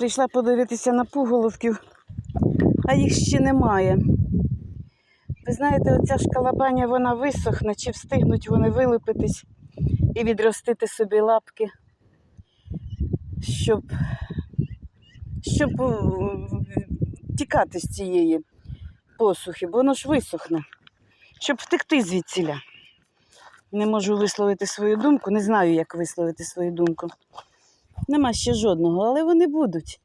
Прийшла подивитися на пуголовків, а їх ще немає. Ви знаєте, оця шкалабаня, вона висохне, чи встигнуть вони вилупитись і відростити собі лапки, щоб, щоб е, тікати з цієї посухи, бо воно ж висохне, щоб втекти звідсіля. Не можу висловити свою думку, не знаю, як висловити свою думку. Нема ще жодного, але вони будуть.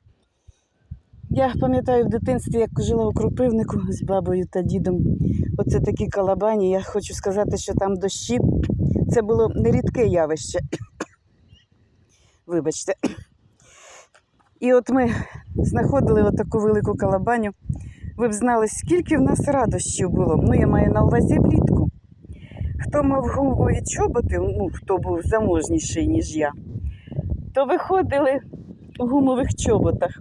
Я пам'ятаю в дитинстві, як жила у Крупивнику з бабою та дідом. Оце такі калабані. Я хочу сказати, що там дощі. Це було нерідке явище. Вибачте. І от ми знаходили отаку велику калабаню. Ви б знали, скільки в нас радощів було. Ну, я маю на увазі влітку. Хто мав гумові чоботи, ну, хто був заможніший, ніж я, то виходили у гумових чоботах.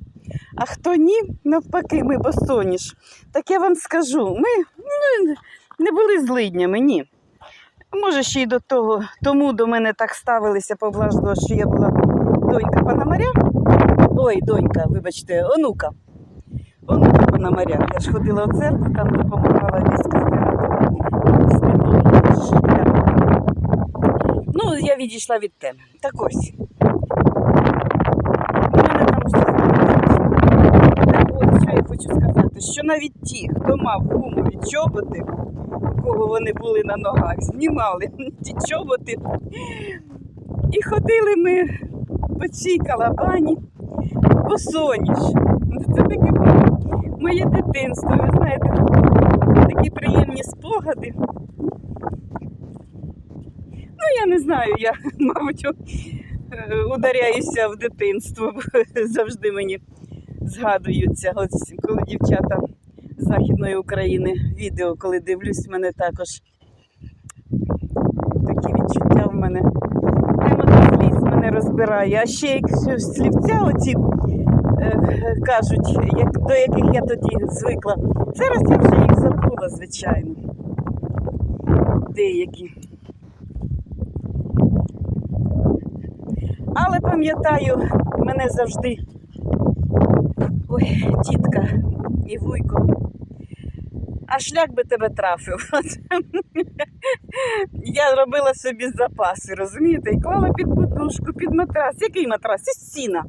А хто ні, навпаки, ми босоніж. Так я вам скажу, ми ну, не були злиднями, ні. Може, ще й до того, тому до мене так ставилися поблажливо, що я була донька Пономаря. Ой, донька, вибачте, онука. Онука Пономаря. Я ж ходила в церкву, там допомагала війська з. Ну, я відійшла від теми. Так ось. У мене там все Так от, що я хочу сказати, що навіть ті, хто мав гумові чоботи, у кого вони були на ногах, знімали ті чоботи. І ходили ми по цій калабані босоніж. Це таке моє дитинство, ви знаєте, такі приємні спогади. Ну, я не знаю, я, мабуть, е, ударяюся в дитинство, завжди мені згадуються. Ось коли дівчата з Західної України відео, коли дивлюсь, в мене також такі відчуття в мене. Прямо до мене розбирає. А ще як слівця оці е, кажуть, як, до яких я тоді звикла. Зараз я вже їх забула, звичайно. Деякі. Але пам'ятаю, мене завжди ой, тітка і вуйко. А шлях би тебе трафив. Я робила собі запаси, розумієте? І клала під подушку, під матрас. Який матрас? Із сіна.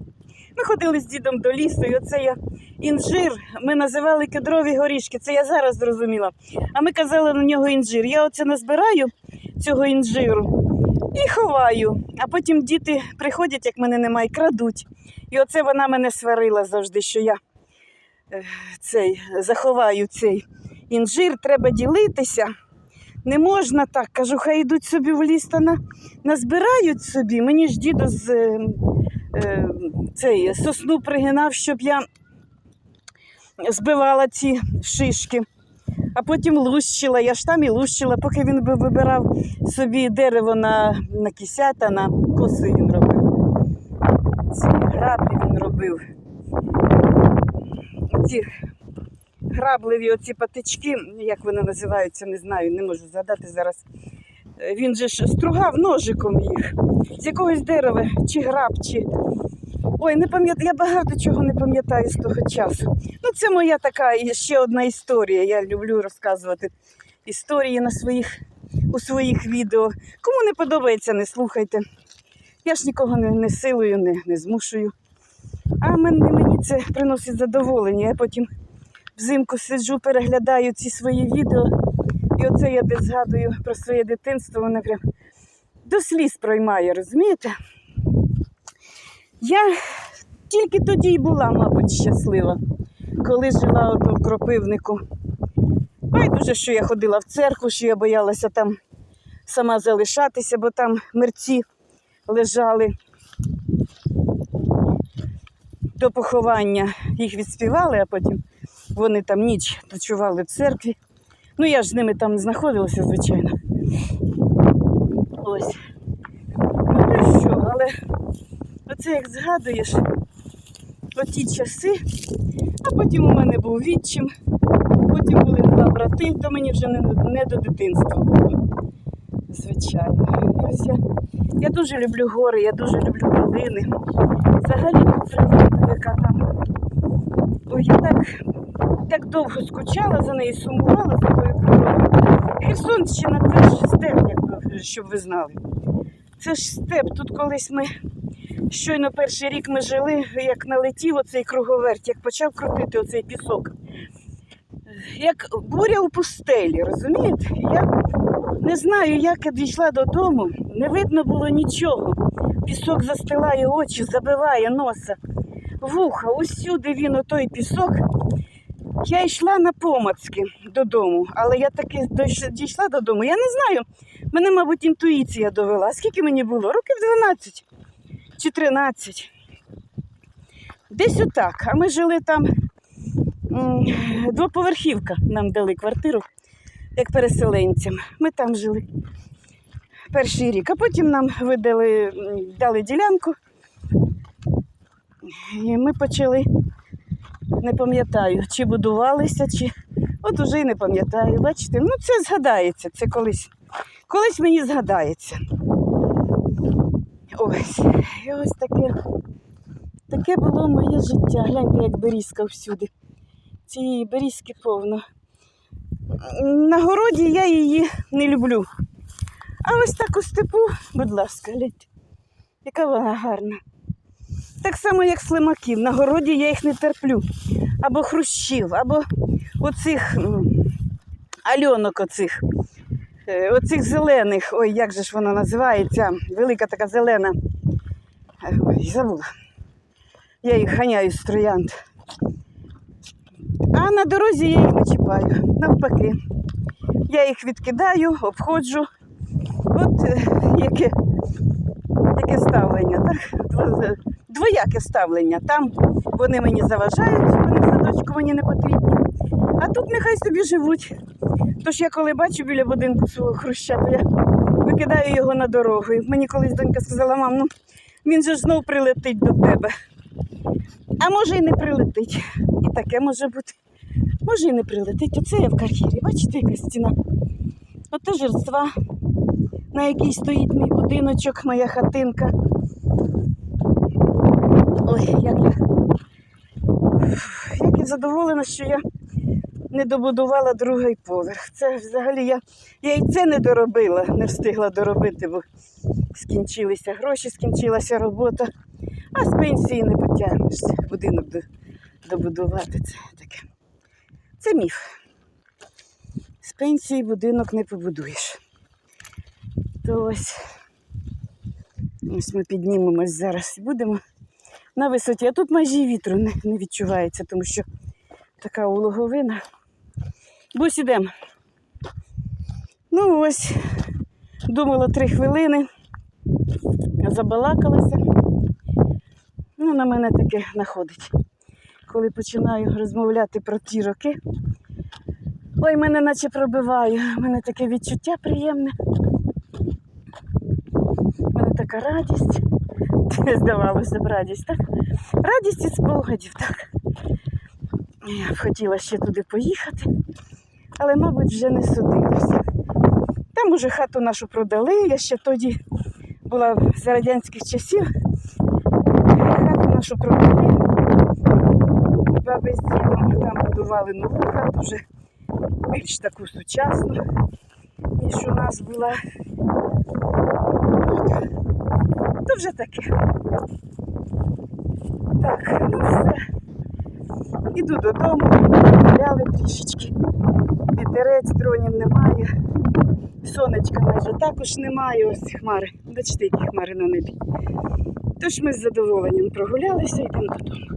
Ми ходили з дідом до лісу, і оце я інжир. Ми називали кедрові горішки. Це я зараз зрозуміла. А ми казали на нього інжир. Я оце назбираю цього інжиру і ховаю. А потім діти приходять, як мене немає, крадуть. І оце вона мене сварила завжди, що я е, цей, заховаю цей інжир, треба ділитися. Не можна так. Кажу, хай йдуть собі в ліс та на, назбирають собі. Мені ж дідо з е, е, цей, сосну пригинав, щоб я збивала ці шишки. А потім лущила, я ж там і лущила, поки він би вибирав собі дерево на, на кисята, на коси він робив. Ці граблі робив. Ці грабливі оці патички, як вони називаються, не знаю, не можу згадати зараз. Е, Він же ж стругав ножиком їх з якогось дерева, чи граб, чи. Ой, не пам'ятаю, я багато чого не пам'ятаю з того часу. Ну, це моя така ще одна історія. Я люблю розказувати історії на своїх, у своїх відео. Кому не подобається, не слухайте. Я ж нікого не, не силою, не, не змушую. А мені, це приносить задоволення. Я потім взимку сиджу, переглядаю ці свої відео. І оце я десь згадую про своє дитинство, воно прям до сліз проймає, розумієте? Я тільки тоді й була, мабуть, щаслива, коли жила ото в Кропивнику. Байдуже, що я ходила в церкву, що я боялася там сама залишатися, бо там мерці лежали до поховання. Їх відспівали, а потім вони там ніч ночували в церкві. Ну, я ж з ними там не знаходилася, звичайно. Ось. Ну, що, але оце як згадуєш оті часи, а потім у мене був відчим, потім були два брати, то мені вже не, не до дитинства було. Звичайно. Ось я, я дуже люблю гори, я дуже люблю долини. Взагалі природу, яка там Ой, я так довго скучала за нею, сумувала за тою природою. Херсонщина це ж степ, щоб ви знали. Це ж степ. Тут колись ми щойно перший рік ми жили, як налетів оцей круговерть, як почав крутити оцей пісок. Як буря у пустелі, розумієте? Я не знаю, як я дійшла додому, не видно було нічого. Пісок застилає очі, забиває носа, вуха, усюди він отой пісок. Я йшла на помацки додому, але я таки дійшла додому. Я не знаю. Мене, мабуть, інтуїція довела. Скільки мені було? Років 12 чи 13. Десь отак. А ми жили там двоповерхівка. Нам дали квартиру як переселенцям. Ми там жили перший рік, а потім нам видали, дали ділянку. І ми почали, не пам'ятаю, чи будувалися, чи. От уже й не пам'ятаю. Бачите, ну це згадається, це колись. Колись мені згадається. Ось. І ось таке. Таке було моє життя. Гляньте, як берізка всюди. Цієї берізки повно. На городі я її не люблю. А ось так у степу, будь ласка, гляньте, яка вона гарна. Так само, як слимаків. На городі я їх не терплю. Або хрущів, або оцих альонок оцих. Е, Оцих зелених, ой, як же ж вона називається, велика така зелена. Ой, забула. Я їх ганяю з троянд. А на дорозі я їх не чіпаю. Навпаки. Я їх відкидаю, обходжу. От е, яке, яке ставлення, так? Двояке ставлення. Там вони мені заважають, вони в садочку мені не потрібні. А тут нехай собі живуть. Тож я коли бачу біля будинку свого хруща, то я викидаю його на дорогу. І мені колись донька сказала, мам, ну він же знов прилетить до тебе. А може і не прилетить. І таке може бути. Може і не прилетить. Оце я в кар'єрі. Бачите, яка стіна? Ото жерства, на якій стоїть мій будиночок, моя хатинка. Ой, як я. Як я задоволена, що я не добудувала другий поверх. Це взагалі я, я і це не доробила, не встигла доробити, бо скінчилися гроші, скінчилася робота. А з пенсії не потягнешся. Будинок добудувати це таке. Це міф. З пенсії будинок не побудуєш. То ось, ось ми піднімемось зараз і будемо на висоті. А тут майже і вітру не, не відчувається, тому що така улоговина. Бось ідемо. Ну ось, думала три хвилини, забалакалася. Ну, на мене таке находить. Коли починаю розмовляти про ті роки. Ой, мене наче пробиває. У мене таке відчуття приємне. У мене така радість. Здавалося б, радість, так? Радість із спогадів, так. Я б хотіла ще туди поїхати, але, мабуть, вже не судилося. Там уже хату нашу продали. Я ще тоді була за радянських часів. Нашу продали. Баби з дідом там будували нову хату, вже більш таку сучасну, ніж у нас була. То вже таке. Так, ну все. Іду додому, гуляли трішечки. Вітерець, дронів немає. Сонечка майже також немає. Ось хмари. Бачите, які хмари на небі. Тож ми з задоволенням прогулялися і йдемо додому.